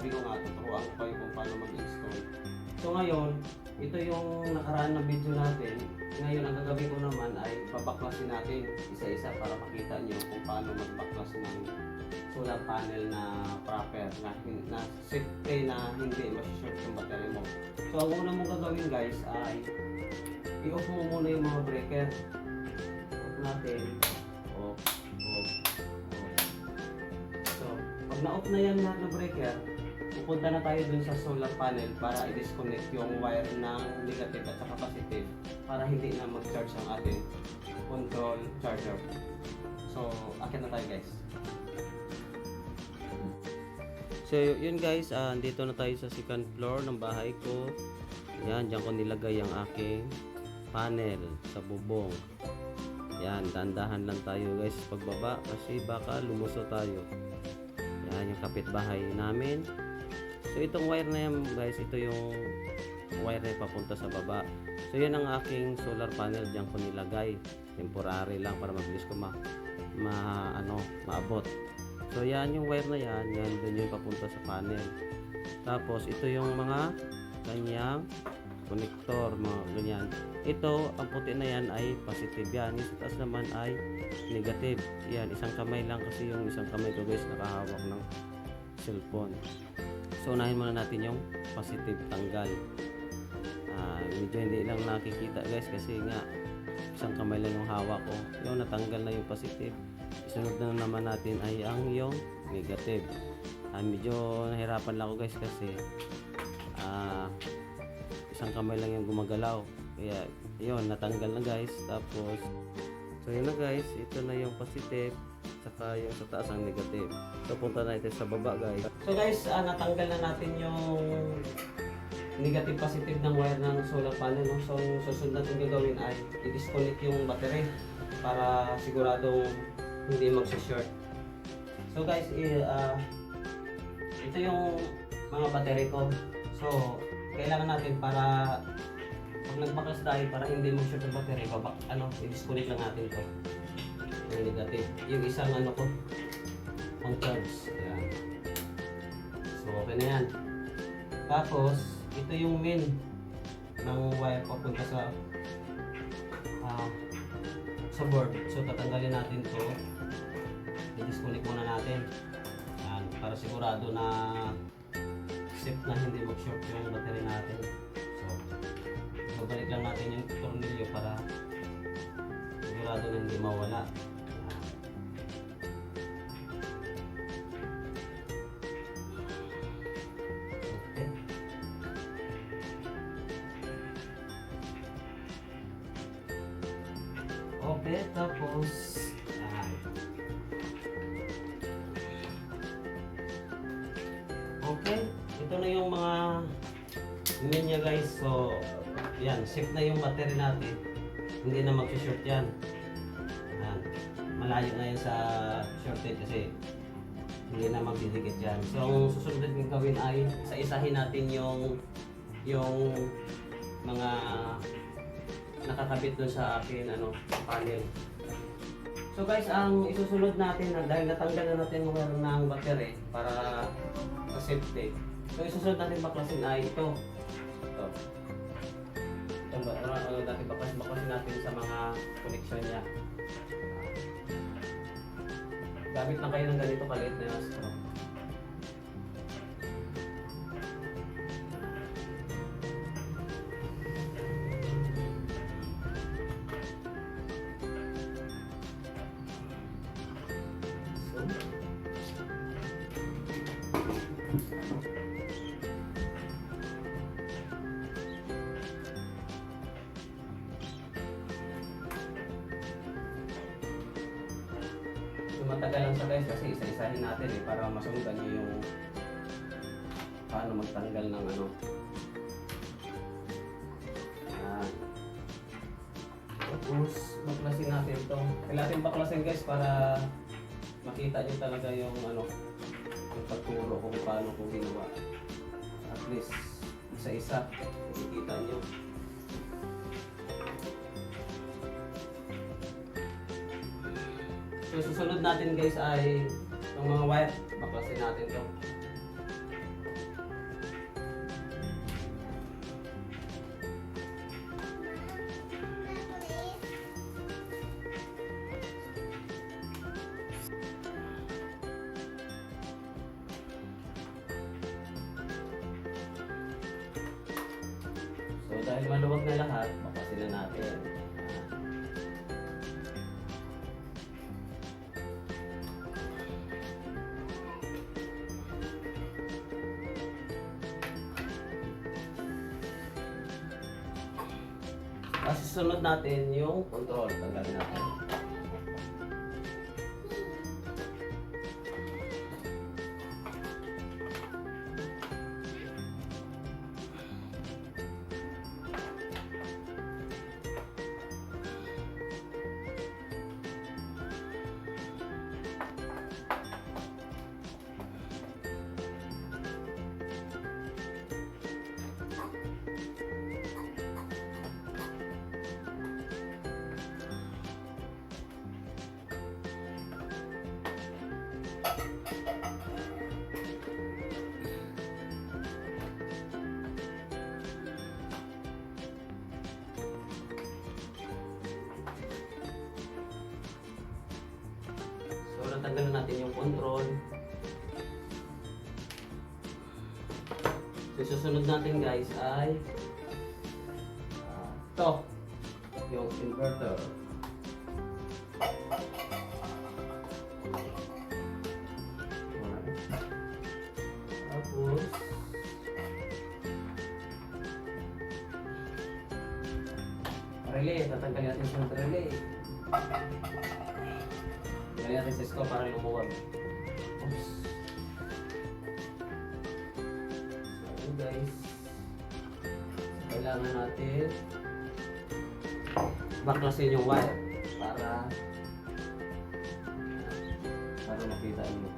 sabi ko nga, tuturuan ko kayo kung paano mag-install. So ngayon, ito yung nakaraan na video natin. Ngayon, ang gagawin ko naman ay babaklasin natin isa-isa para makita nyo kung paano magbaklas ng solar panel na proper, na, na safety na hindi masishort yung battery mo. So ang una mong gagawin guys ay i-off mo muna yung mga breaker. Off natin. Off, off, off. So, pag na-off na yan lahat ng breaker, pupunta na tayo dun sa solar panel para i-disconnect yung wire ng negative at saka positive para hindi na mag-charge ang ating control charger. So, akit na tayo guys. So, yun guys, ah, dito na tayo sa second floor ng bahay ko. Yan, dyan ko nilagay ang aking panel sa bubong. Yan, dandahan lang tayo guys pagbaba kasi baka lumuso tayo. Yan, yung kapitbahay namin. So, itong wire na yan guys, ito yung wire na papunta sa baba. So, yan ang aking solar panel dyan ko nilagay. Temporary lang para mabilis ko ma, ma ano, maabot. So, yan yung wire na yan. Yan, dun yung papunta sa panel. Tapos, ito yung mga kanyang connector, mga ganyan. Ito, ang puti na yan ay positive yan. Yung taas naman ay negative. Yan, isang kamay lang kasi yung isang kamay ko guys nakahawak ng cellphone. So, unahin muna natin yung positive tanggal. Ah, medyo hindi lang nakikita guys kasi nga isang kamay lang yung hawak ko. Yung natanggal na yung positive. Isunod na naman natin ay ang yung negative. Ah, medyo nahirapan lang ako guys kasi ah, isang kamay lang yung gumagalaw. Kaya yun, natanggal na guys. Tapos, so yun na guys, ito na yung positive saka yung sa taas ang negative. So punta na ito sa baba guys. So guys, ah, natanggal na natin yung negative positive ng wire ng solar panel. No? So ang susunod natin gagawin ay i-disconnect yung battery para siguradong hindi magsa-short. So guys, ah, ito yung mga battery ko. So, kailangan natin para pag nagbakas tayo para hindi mag-short yung battery, babak, ano, i-disconnect lang natin to yung negative. Yung isang ano ko, on charge. Ayan. So, okay na yan. Tapos, ito yung main ng wire papunta sa ah, sa board. So, tatanggalin natin to. I-disconnect muna natin. Ayan, para sigurado na safe na hindi mag-short yung battery natin. So, babalik lang natin yung tornilyo para sigurado na hindi mawala. Okay. Tapos. Okay, ito na yung mga linya guys. So, yan, safe na yung battery natin. Hindi na mag-short yan. Ayan. Malayo na yan sa shorted kasi hindi na magdidikit yan. So, ang susunod natin gawin ay sa isahin natin yung yung mga nakakabit doon sa akin ano panel. So guys, ang isusunod natin na dahil natanggal na natin wire ng battery para sa safety. So isusunod natin baklasin ay ito. Ito. Ito ba? Ano, ano natin baklas, baklasin natin sa mga connection niya. Gamit lang kayo ng ganito kaliit na straw. Matagal lang sa guys kasi isa-isahin natin eh para masundan nyo yung paano magtanggal ng ano. Ayan. Tapos, baklasin natin to. Kailangan baklasin guys para makita nyo talaga yung ano, yung pagturo kung paano ko ginawa. At least, isa-isa, makikita nyo. So, susunod natin guys ay yung mga wire. Baklasin natin to. So dahil maluwag na lahat, bakasin na natin. Kasi sunod natin yung control. Tanggalin natin. So, natanggalan natin yung control. Susunod natin guys ay ah, to yung inverter. Relay, tatanggalin natin sa relay. Lagyan natin sa scope para lumuwag. Oops. So guys, kailangan natin baklasin yung wire para para makita nyo.